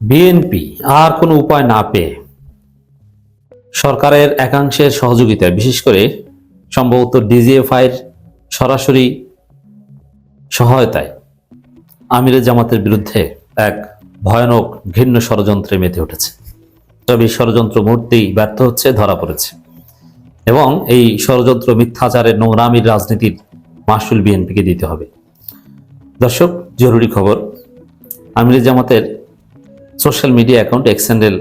BNP আর কোনো উপায় না পেয়ে সরকারের একাংশের সহযোগিতায়, বিশেষ করে সম্ভবত ডিজিএফআইয়ের সরাসরি সহায়তায় আমিরের জামাতের বিরুদ্ধে এক ভয়ানক ঘৃণ্য ষড়যন্ত্রে মেতে উঠেছে। তবে ষড়যন্ত্র মুহূর্তেই ব্যর্থ হচ্ছে, ধরা পড়েছে। এবং এই ষড়যন্ত্র, মিথ্যাচারের নোংরামির রাজনীতির মাসুল বিএনপিকে দিতে হবে। দর্শক, জরুরি খবর আমিরের জামাতের social media account X handle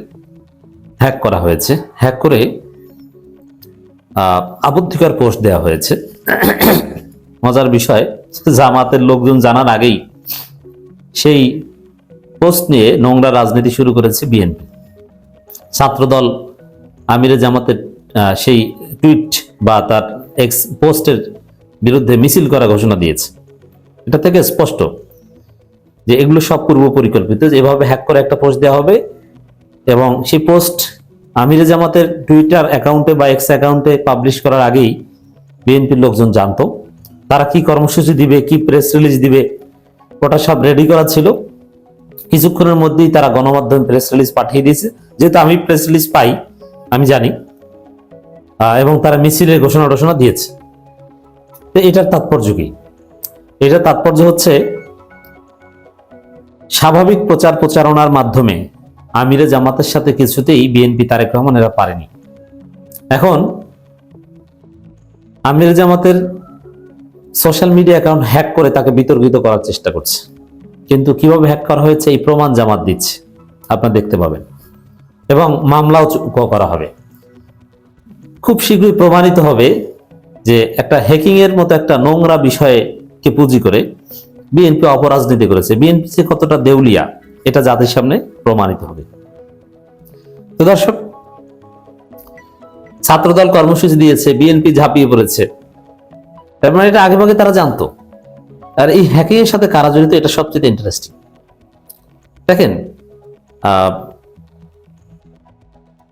hack করা হয়েছে। হ্যাক করে আপত্তিকর পোস্ট দেওয়া হয়েছে। মজার বিষয়, জামাতের লোকজন জানার আগেই সেই পোস্ট নিয়ে নোংরা রাজনীতি শুরু করেছে বিএনপি। ছাত্রদল আমিরে জামাতের সেই টুইট বা তার এক্স পোস্টের বিরুদ্ধে মিছিল করা ঘোষণা দিয়েছে। এটা থেকে স্পষ্ট। যে এগুলো সব পূর্ব পরিকল্পিত এভাবে হ্যাক করে একটা পোস্ট দেওয়া হবে এবং সেই পোস্ট আমিরে জামাতের টুইটার অ্যাকাউন্টে বা এক্স অ্যাকাউন্টে পাবলিশ করার আগেই বিএনপির লোকজন জানতো। তারা কি কর্মসূচি দিবে, কি প্রেস রিলিজ দিবে ওটা সব রেডি করা ছিল। কিছুক্ষণের মধ্যেই তারা গণমাধ্যমে প্রেস রিলিজ পাঠিয়ে দিয়েছে। যেহেতু আমি প্রেস রিলিজ পাই, আমি জানি। এবং তারা মিছিলের ঘোষণা ঘোষণা দিয়েছে। তো এটার তাৎপর্য কি? এটার তাৎপর্য হচ্ছে স্বাভাবিক প্রচার প্রচারণার মাধ্যমে আমিরে জামাতের সাথে কিছুতেই বিএনপি তারেক রহমান এরা পারেনি। এখন আমির জামাতের সোশ্যাল মিডিয়া অ্যাকাউন্ট হ্যাক করে তাকে বিতর্কিত করার চেষ্টা করছে। কিন্তু কীভাবে হ্যাক করা হয়েছে এই প্রমাণ জামাত দিচ্ছে, আপনারা দেখতে পাবেন। এবং মামলাও করা হবে। খুব শীঘ্রই প্রমাণিত হবে যে একটা হ্যাকিং এর মতো একটা নোংরা বিষয়কে পুঁজি করে বিএনপি অপরাজনীতি করেছে। বিএনপি যে কতটা দেউলিয়া, এটা জাতির সামনে প্রমাণিত হবে। তো দর্শক, ছাত্রদল কর্মসূচি দিয়েছে, বিএনপি ঝাঁপিয়ে পড়েছে। তার মানে এটা আগে ভাগে তারা জানতো। আর এই হ্যাকিং এর সাথে কারা জড়িত, এটা সবচেয়ে ইন্টারেস্টিং দেখেন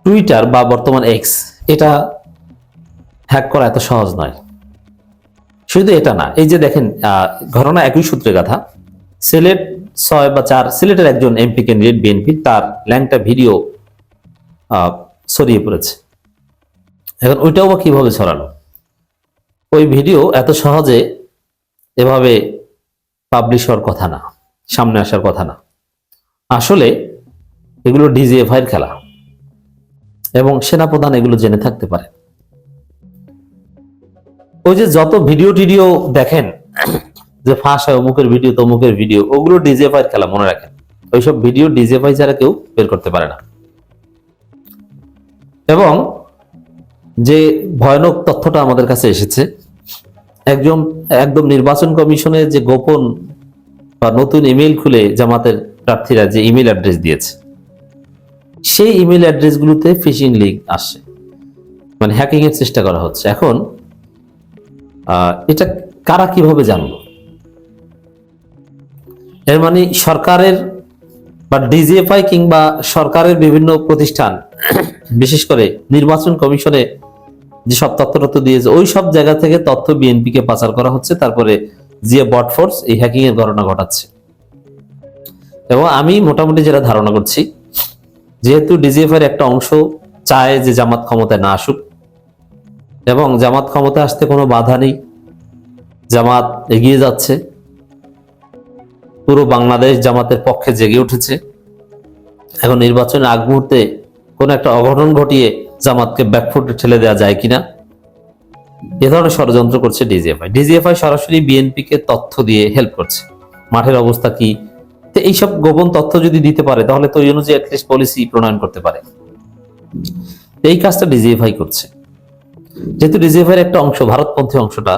টুইটার বা বর্তমান এক্স এটা হ্যাক করা এত সহজ নয়। শুধু এটা না, এই যে দেখেন ঘটনা একই সূত্রে গাথা। সিলেট ছয় বা চার, সিলেটের একজন এমপি ক্যান্ডিডেট বিএনপি, তার ল্যাংটা ভিডিও ছড়িয়ে পড়েছে। এখন ওইটাও বা কীভাবে ছড়ালো? ওই ভিডিও এত সহজে এভাবে পাবলিশ হওয়ার কথা না, সামনে আসার কথা না। আসলে এগুলো ডিজিএফআই এর খেলা, এবং সেনাপ্রধান এগুলো জেনে থাকতে পারে ওই যে যত ভিডিও টিডিও দেখেন, যে ফাঁস হয় অমুকের ভিডিও তমুকের ভিডিও ওগুলো ডিজিএফআই এর খেলা, মনে রাখেন। ওইসব ভিডিও ডিজিএফআই ছাড়া কেউ বের করতে পারে না। এবং যে ভয়ানক তথ্যটা আমাদের কাছে এসেছে, একজন, একদম নির্বাচন কমিশনে যে গোপন বা নতুন ইমেল খুলে জামাতের প্রার্থীরা যে ইমেল অ্যাড্রেস দিয়েছে, সেই ইমেল অ্যাড্রেসগুলোতে ফিশিং লিঙ্ক আসছে মানে হ্যাকিং এর চেষ্টা করা হচ্ছে। এখন এটা কারা কীভাবে জানলো? এর মানে সরকারের বা ডিজিএফআই কিংবা সরকারের বিভিন্ন প্রতিষ্ঠান, বিশেষ করে নির্বাচন কমিশনে যেসব তথ্য তথ্য দিয়েছে, ওই সব জায়গা থেকে তথ্য বিএনপি কে পাচার করা হচ্ছে, তারপরে জিএ বট ফোর্স এই হ্যাকিং এর ঘটনা ঘটাচ্ছে। এবং আমি মোটামুটি যেটা ধারণা করছি, যেহেতু ডিজিএফ এর একটা অংশ চায় যে জামাত ক্ষমতায় না আসুক এবং জামাত ক্ষমতা আসতে কোনো বাধা নেই। জামাত এগিয়ে যাচ্ছে। পুরো বাংলাদেশ জামাতের পক্ষে জেগে উঠেছে। এখন নির্বাচনের আগ মুহূর্তে কোন একটা অঘটন ঘটিয়ে জামাতকে ব্যাকফুটে ঠেলে দেওয়া যায় কিনা, এ ধরনের ষড়যন্ত্র করছে ডিজিএফআই। ডিজিএফআই সরাসরি বিএনপি কে তথ্য দিয়ে হেল্প করছে। মাঠের অবস্থা কি? তো এইসব গোপন তথ্য যদি দিতে পারে, তাহলে তো ওই অনুযায়ী অ্যাটলিস্ট পলিসি প্রণয়ন করতে পারে। এই কাজটা ডিজিএফআই করছে। যেহেতু ডিজিএফআই একটা অংশ, ভারতপন্থী অংশটা,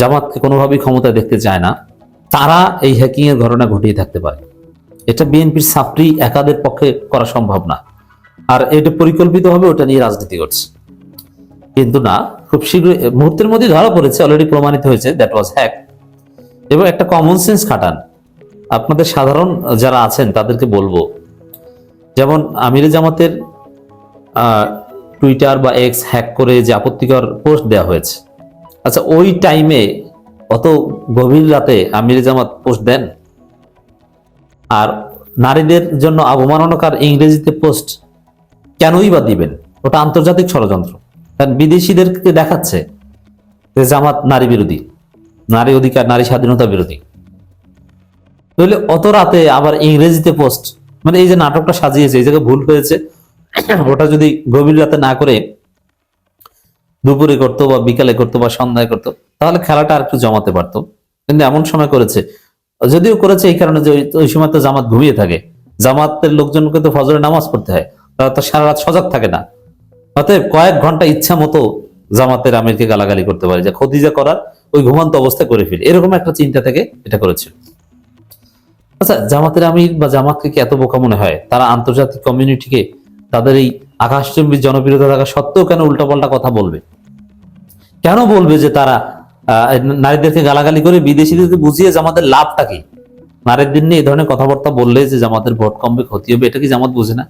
জামাতকে কোনোভাবেই ক্ষমতা দেখতে চায় না, তারা এই হ্যাকিং এর ঘটনা ঘটিয়ে থাকতে পারে। এটা বিএনপির ছাত্রী একাদের পক্ষে করা সম্ভব না। আর এটা পরিকল্পিত হবে ওটা নিয়ে রাজনীতি করছে। কিন্তু না, খুব শীঘ্রই মুহূর্তের মধ্যে ধরা পড়েছে অলরেডি প্রমাণিত হয়েছে দ্যাট ওয়াজ হ্যাক এবং একটা কমন সেন্স খাটান। আপনাদের সাধারণ যারা আছেন, তাদেরকে বলব, যেমন আমিরে জামাতের টুইটার বা এক্স হ্যাক করে যে আপত্তিকর পোস্ট দেওয়া হয়েছে। আচ্ছা ওই টাইমে অত গভীর রাতে আমিরে জামাত পোস্ট দেন? আর নারীদের জন্য অবমাননাকার ইংরেজিতে পোস্ট কেনই বা দিবেন? ওটা আন্তর্জাতিক ষড়যন্ত্র। কারণ বিদেশিদেরকে দেখাচ্ছে যে জামাত নারী বিরোধী, নারী অধিকার, নারী স্বাধীনতা বিরোধী। তাহলে অত রাতে আবার ইংরেজিতে পোস্ট মানে এই যে নাটকটা সাজিয়েছে, এই জায়গায় ভুল হয়েছে। ওটা যদি গভীর রাতে না করে দুপুরে করতো বা বিকালে করতো বা সন্ধ্যায় করতো, তাহলে খেলাটা আর একটু জমাতে পারতো। কিন্তু এমন সময় করেছে, যদিও করেছে এই কারণে যে ওই- সময় তো জামাত ঘুমিয়ে থাকে। জামাতের লোকজনকে তো ফজরের নামাজ পড়তে হয়, তারা তো সারা রাত সজাগ থাকে না। অতএব কয়েক ঘণ্টা ইচ্ছা মতো জামাতের আমিরকে গালাগালি করতে পারে, যে খতিজা করার ওই ঘুমান্ত অবস্থায় করে ফেলে। এরকম একটা চিন্তা থেকে এটা করেছে। আচ্ছা জামাতের আমির বা জামাতকে কি এত বোকা মনে হয়? তারা আন্তর্জাতিক কমিউনিটিকে তাদের এই আকাশচুম্বী জনপ্রিয়তা থাকা সত্ত্বেও কেন উল্টাপাল্টা কথা বলবে? কেন বলবে যে তারা নারীদেরকে গালাগালি করে বিদেশিদেরকে বুঝিয়ে জামাতের লাভটা কি? নারীর দিন নিয়ে এই ধরনের কথাবার্তা বললে যে জামাতের ভোট কমবে, ক্ষতি হবে, এটা কি জামাত বুঝে না?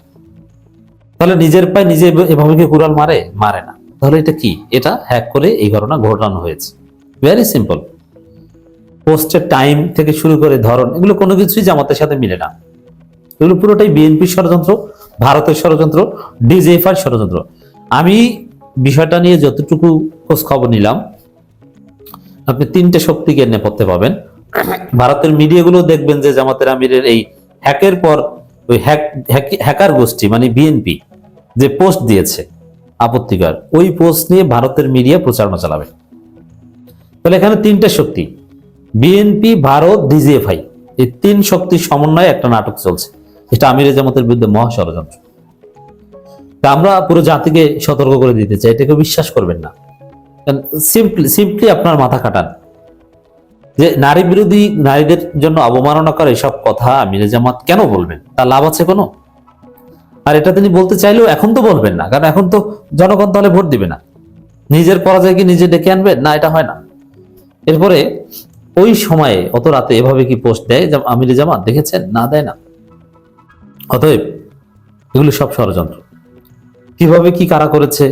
তাহলে নিজের পায়ে নিজে এভাবে কি কুড়াল মারে? মারে না। তাহলে এটা কি? এটা হ্যাক করে এই ঘটনা ঘটানো হয়েছে। ভেরি সিম্পল পোস্টের টাইম থেকে শুরু করে ধরন, এগুলো কোনো কিছুই জামাতের সাথে মিলে না। এগুলো পুরোটাই বিএনপি ষড়যন্ত্র। ভারতের ষড়যন্ত্র, ডিজেএফআর ষড়যন্ত্র। আমি বিষয়টা নিয়ে যতটুকু খোঁজ খবর নিলাম, আপনি তিনটে শক্তিকে নেপথ্যে পাবেন। ভারতের মিডিয়াগুলো দেখবেন যে জামাতের আমিরের এই হ্যাকের পর, ওই হ্যাক, হ্যাক- হ্যাকার গোষ্ঠী মানে বিএনপি, যে পোস্ট দিয়েছে আপত্তিকর, ওই পোস্ট নিয়ে ভারতের মিডিয়া প্রচারণা চালাবে। তাহলে এখানে তিনটে শক্তি, বিএনপি, ভারত, ডিজিএফআই, এই তিন শক্তির সমন্বয়ে একটা নাটক চলছে। এটা আমিরে জামাতের বিরুদ্ধে মহা ষড়যন্ত্র। তা আমরা পুরো জাতিকে সতর্ক করে দিতে চাই, এটাকে বিশ্বাস করবেন না। সিম্পলি সিম্পলি আপনার মাথা কাটান যে নারী বিরোধী নারীদের জন্য অবমাননা করে এসব কথা আমিরে জামাত কেন বলবেন? তার লাভ আছে কোনো? আর এটা তিনি বলতে চাইলেও এখন তো বলবেন না, কারণ এখন তো জনগণ তাহলে ভোট দিবে না। নিজের পরাজয় কি নিজে ডেকে আনবে না, এটা হয় না। এরপরে ওই সময়ে, অত রাতে এভাবে কি পোস্ট দেয় আমিরে জামাত? দেখেছেন? না দেয় না। অতএব এগুলো সব ষড়যন্ত্র। কীভাবে কি কারা করেছে,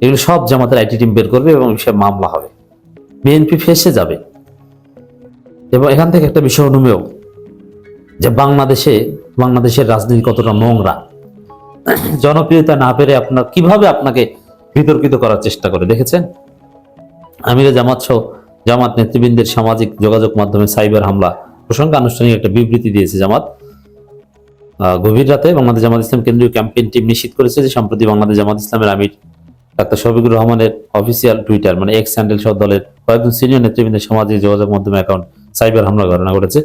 এগুলো সব জামাতের আইটি টিম বের করবে এবং সে মামলা হবে। বিএনপি ফেসে যাবে। এবং এখান থেকে একটা বিষয় অনুমেয়, যে বাংলাদেশে, বাংলাদেশের রাজনীতি কতটা নোংরা। জনপ্রিয়তা না পেরে আপনার, কীভাবে আপনাকে বিতর্কিত করার চেষ্টা করে, দেখেছেন? আমিরে জামাত সহ জামাত নেতৃবৃন্দের সামাজিক যোগাযোগ মাধ্যমে সাইবার হামলা প্রসঙ্গে আনুষ্ঠানিক একটা বিবৃতি দিয়েছে জামাত। গভীর রাতে বাংলাদেশ জামাত ইসলাম কেন্দ্রীয় ক্যাম্পেইন টিম নিশ্চিত করেছে যে সম্প্রতি বাংলাদেশ জামাত ইসলামের আমির ডাক্তার শফিকুর রহমানের অফিসিয়াল টুইটার মানে এক্স হ্যান্ডেল সহ দলের কয়েকজন সিনিয়র নেতৃবৃন্দের সামাজিক যোগাযোগ মাধ্যমে অ্যাকাউন্ট সাইবার হামলা ঘটনা ঘটেছে।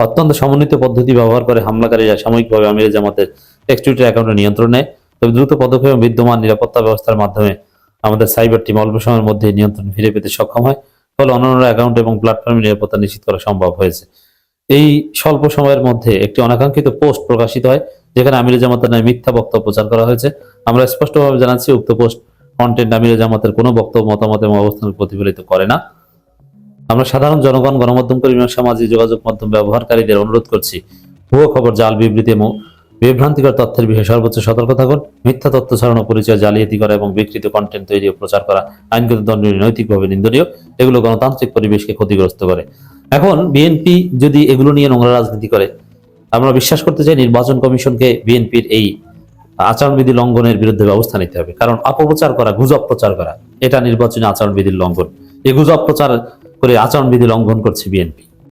অত্যন্ত সমন্বিত পদ্ধতি ব্যবহার করে হামলাকারীরা সাময়িকভাবে আমির জামাতের এক্স টুইটার অ্যাকাউন্টে নিয়ন্ত্রণ নেয়। তবে দ্রুত পদক্ষেপ বিদ্যমান নিরাপত্তা ব্যবস্থার মাধ্যমে আমাদের সাইবার টিম অল্প সময়ের মধ্যে নিয়ন্ত্রণ ফিরে পেতে সক্ষম হয়। ফলে অন্যান্য অ্যাকাউন্ট এবং প্ল্যাটফর্মের নিরাপত্তা নিশ্চিত করা সম্ভব হয়েছে। এই স্বল্প সময়ের মধ্যে একটি অনাকাঙ্ক্ষিত পোস্ট প্রকাশিত হয়, যেখানে আমিরে জামাতের নামে মিথ্যা বক্তব্য প্রচার করা হয়েছে। আমরা স্পষ্টভাবে জানাচ্ছি, উক্ত পোস্ট কন্টেন্ট আমিরে জামাতের কোনো বক্তব্য, মতামত এবং অবস্থান প্রতিফলিত করে না। আমরা সাধারণ জনগণ, গণমাধ্যম কর্মী এবং সামাজিক যোগাযোগ মাধ্যম ব্যবহারকারীদের অনুরোধ করছি, ভুয়ো খবর, জাল, বিবৃতি এবং বিভ্রান্তিকর তথ্যের বিষয়ে সর্বোচ্চ সতর্ক থাকুন। মিথ্যা তথ্য ছড়ানো পরিচয় জালিয়াতি করা এবং বিকৃত কন্টেন্ট তৈরি ও প্রচার করা আইনগত দণ্ডনীয় নৈতিকভাবে নিন্দনীয়। এগুলো গণতান্ত্রিক পরিবেশকে ক্ষতিগ্রস্ত করে। এখন বিএনপি যদি এগুলো নিয়ে নোংরা রাজনীতি করে, আমরা বিশ্বাস করতে চাই নির্বাচন কমিশনকে বিএনপির এই আচরণবিধি লঙ্ঘনের বিরুদ্ধে ব্যবস্থা নিতে হবে। কারণ অপপ্রচার করা, গুজব প্রচার করা, এটা নির্বাচনী আচরণবিধির লঙ্ঘন। এই গুজব প্রচার করে আচরণবিধি লঙ্ঘন করছে বিএনপি